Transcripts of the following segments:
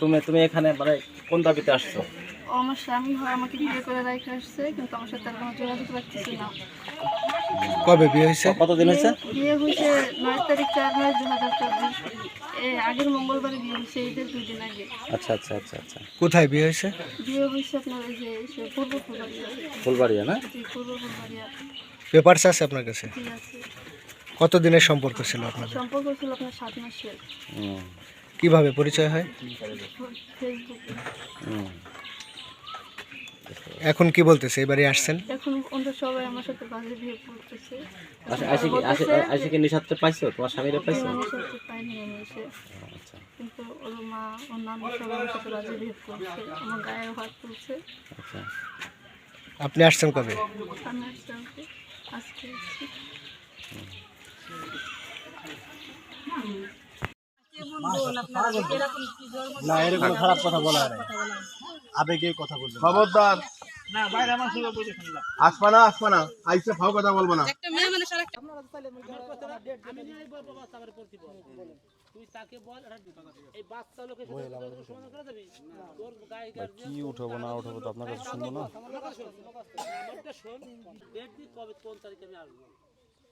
তুমি তুমি এখানে মানে কোন দাবিতে আসছো? আমার স্বামী হয় আমাকে বিয়ে করে রেখে আসছে কিন্তু আমার সাথে আর কোনো যোগাযোগ রাখতেছি না। কবে বিয়ে হয়েছে? কতদিন হয়েছে? বিয়ে হয়েছে নয় তারিখ চার নয় দু হাজার চব্বিশ। আগের মঙ্গলবারে বিয়ে হয়েছে ঈদের দুই দিন আগে। আচ্ছা আচ্ছা আচ্ছা আচ্ছা। কোথায় বিয়ে হয়েছে? বিয়ে হয়েছে আপনার ওই যে পূর্ব ফুলবাড়িয়া ফুলবাড়িয়া না? পূর্ব ফুলবাড়িয়া পেপারস আছে আপনার কাছে? ঠিক আছে। কতদিনের সম্পর্ক ছিল আপনাদের? সম্পর্ক ছিল আপনার সাত মাসের। হুম। কীভাবে পরিচয় হয়? এখন কি বলতেছে? এবারে আসছেন? এখন ওরা সবাই আমার সাথে বাজে বিয়ে করতেছে। আচ্ছা কি কি পাইছো? তোমার স্বামীরে পাইছো? আমার সাথে পাইনি আমি এসে। আচ্ছা কিন্তু ওর মা ওর নাম সবাই আমার সাথে বাজে বিয়ে করছে। আমার গায়ে হাত তুলছে। আচ্ছা। আপনি আসছেন কবে? আমি আজকে। না এরকম খারাপ কথা বলা হয় আবেগে কথা বলবেন খবরদার আসবা না আসবা না আইসে ফাও কথা বলব না কি উঠাবো না উঠাবো তো আপনার কাছে শুনব না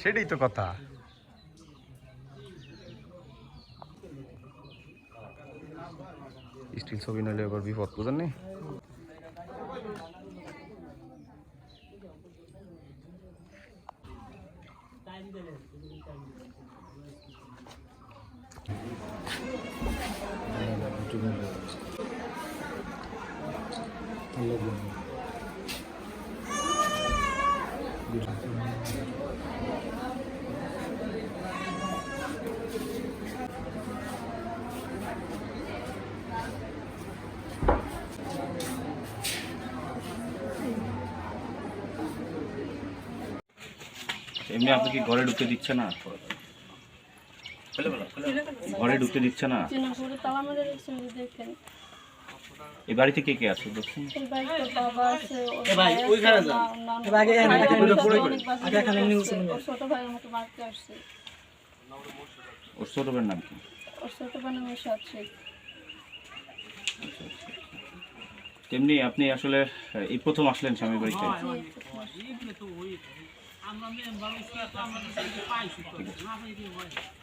সেটাই তো কথা। স্টিল ছবি নইলে এবার বিপদ বুঝেন নি এমনি আপনি কি ঘরে ঢুকতে দিচ্ছে না? ঘরে ঢুকতে দিচ্ছে না? এই বাড়িতে কে কে আছে ওর ছোট ভাই আমাকে মারতে আসছে। ওর ছোট বোনের নাম কি? তেমনি আপনি আসলে এই প্রথম আসলেন স্বামী বাড়িতে? জি, ঠিক আছে